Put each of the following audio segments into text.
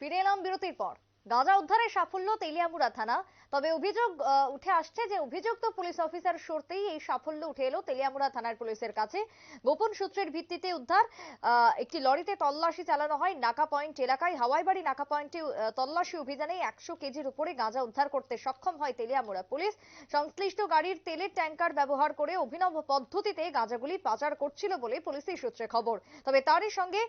ফিরে এলাম বিরতির পর। গাঁজা উদ্ধারে সাফল্য তেলিয়ামুড়া থানা। তবে অভিযোগ উঠে আসছে যে অভিযুক্ত পুলিশ অফিসার সরতেই এই সাফল্য উঠে এলো তেলিয়ামুড়া থানার পুলিশের কাছে। গোপন সূত্রের ভিত্তিতে উদ্ধার একটি লরিতে তল্লাশি চালানো হয় নাকা পয়েন্ট এলাকায়। হাওয়াইবাড়ি নাকা পয়েন্টে তল্লাশি অভিযানে একশো কেজির উপরে গাঁজা উদ্ধার করতে সক্ষম হয় তেলিয়ামুড়া পুলিশ। সংশ্লিষ্ট গাড়ির তেলের ট্যাঙ্কার ব্যবহার করে অভিনব পদ্ধতিতে গাঁজাগুলি পাচার করছিল বলে পুলিশের সূত্রে খবর। তবে তারই সঙ্গে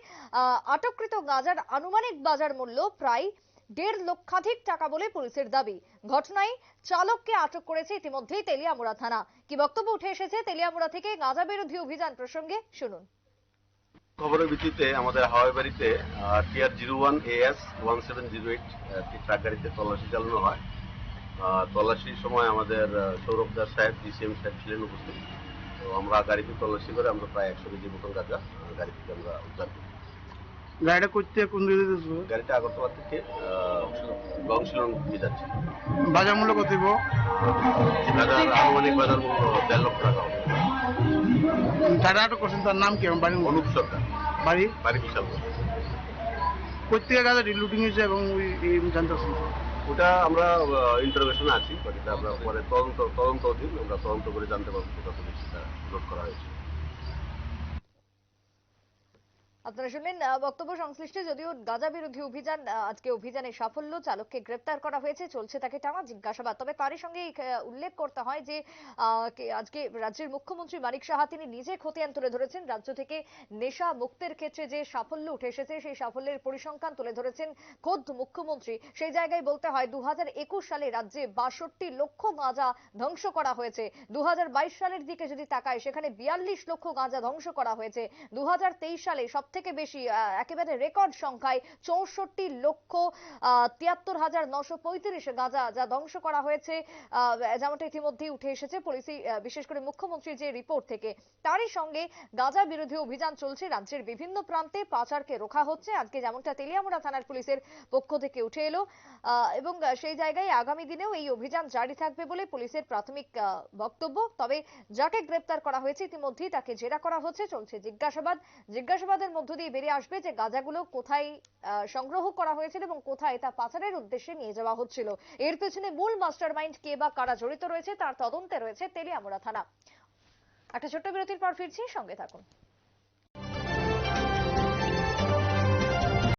আটককৃত গাঁজার আনুমানিক বাজার মূল্য প্রায় দেড় লক্ষাধিক টাকা বলে পুলিশের দাবি। ঘটনায় চালককে আটক করেছে ইতিমধ্যেই তেলিয়ামুড়া থানা। কি বক্তব্য উঠে এসেছে তেলিয়ামুড়া থেকে গাঁজা বিরোধী অভিযান প্রসঙ্গে শুনুন। খবরের ভিত্তিতে আমাদের হাওয়াই বাড়িতে TR zero one AS one seven zero eight truck গাড়িতে তল্লাশি চালানো হয়। তল্লাশির সময় আমাদের সৌরভ দাস সাহেব ডিসিএম সাহেব ছিলেন উপস্থিত। তো আমরা গাড়িতে তল্লাশি করে আমরা প্রায় একশো কেজি মতন গাঁজা আহ, গাড়ি থেকে আমরা উদ্ধার করি গাড়িটা করতে কোন দিকে যেতেছিল? গাড়িটা আগরতলা থেকে গংশিলং দিয়ে যাচ্ছে। বাজার মূল্য কত দিব? গাঁজার আনুমানিক বাজার মূল্য দেড় লক্ষ টাকা। আটক করছেন তার নাম কি বাড়ির অনুপ সরকার। বাড়ি? বাড়ি বিশাল প্রত্যেকের কাছে লুটিং হয়েছে এবং ওই জানতে পারছেন ওটা আমরা ইন্টারভেশনে আছি বাট এটা আমরা পরে তদন্ত তদন্ত অধীন আমরা তদন্ত করে জানতে পারব কোথা থেকে সেটা নোট করা হয়েছে। আপনারা শুনলেন বক্তব্য সংশ্লিষ্ট। যদিও গাঁজা বিরোধী অভিযান আজকে অভিযানে সাফল্য চালককে গ্রেপ্তার করা হয়েছে, চলছে তাকে টানা জিজ্ঞাসাবাদ। তবে তারই সঙ্গে উল্লেখ করতে হয় যে আজকে রাজ্যের মুখ্যমন্ত্রী মানিক সাহা, তিনি নিজে খতিয়ান তুলে ধরেছেন। রাজ্য থেকে নেশা মুক্তের ক্ষেত্রে যে সাফল্য উঠে এসেছে, সেই সাফল্যের পরিসংখ্যান তুলে ধরেছেন খোদ মুখ্যমন্ত্রী। সেই জায়গায় বলতে হয় দু হাজার একুশ সালে রাজ্যে বাষট্টি লক্ষ গাঁজা ধ্বংস করা হয়েছে। দু হাজার বাইশ সালের দিকে যদি তাকায়, সেখানে বিয়াল্লিশ লক্ষ গাঁজা ধ্বংস করা হয়েছে। দু হাজার তেইশ সালে সব থেকে বেশি একেবারে রেকর্ড সংখ্যায় চৌষট্টি লক্ষ তিয়াত্তর হাজার নশো পঁয়ত্রিশ গাঁজা যা ধ্বংস করা হয়েছে যেমনটা ইতিমধ্যেই উঠে এসেছে পুলিশি বিশেষ করে মুখ্যমন্ত্রীর যে রিপোর্ট থেকে। তারই সঙ্গে গাঁজা বিরোধী অভিযান চলছে রাজ্যের বিভিন্ন প্রান্তে, পাচারকে রোখা হচ্ছে। আজকে যেমনটা তেলিয়ামুড়া থানার পুলিশের পক্ষ থেকে উঠে এলো এবং সেই জায়গায় আগামী দিনেও এই অভিযান জারি থাকবে বলে পুলিশের প্রাথমিক বক্তব্য। তবে যাকে গ্রেপ্তার করা হয়েছে ইতিমধ্যেই তাকে জেরা করা হচ্ছে। চলছে জিজ্ঞাসাবাদ। জিজ্ঞাসাবাদের মধ্য দিয়ে বেরিয়ে আসবে যে গাঁজাগুলো কোথায় সংগ্রহ করা হয়েছিল এবং কোথায় তা পাচারের উদ্দেশ্যে নিয়ে যাওয়া হচ্ছিল। এর পেছনে মূল মাস্টার মাইন্ড কে বা কারা জড়িত রয়েছে তার তদন্তে রয়েছে তেলিয়ামুড়া থানা। একটা ছোট্ট বিরতির পর ফিরছি, সঙ্গে থাকুন।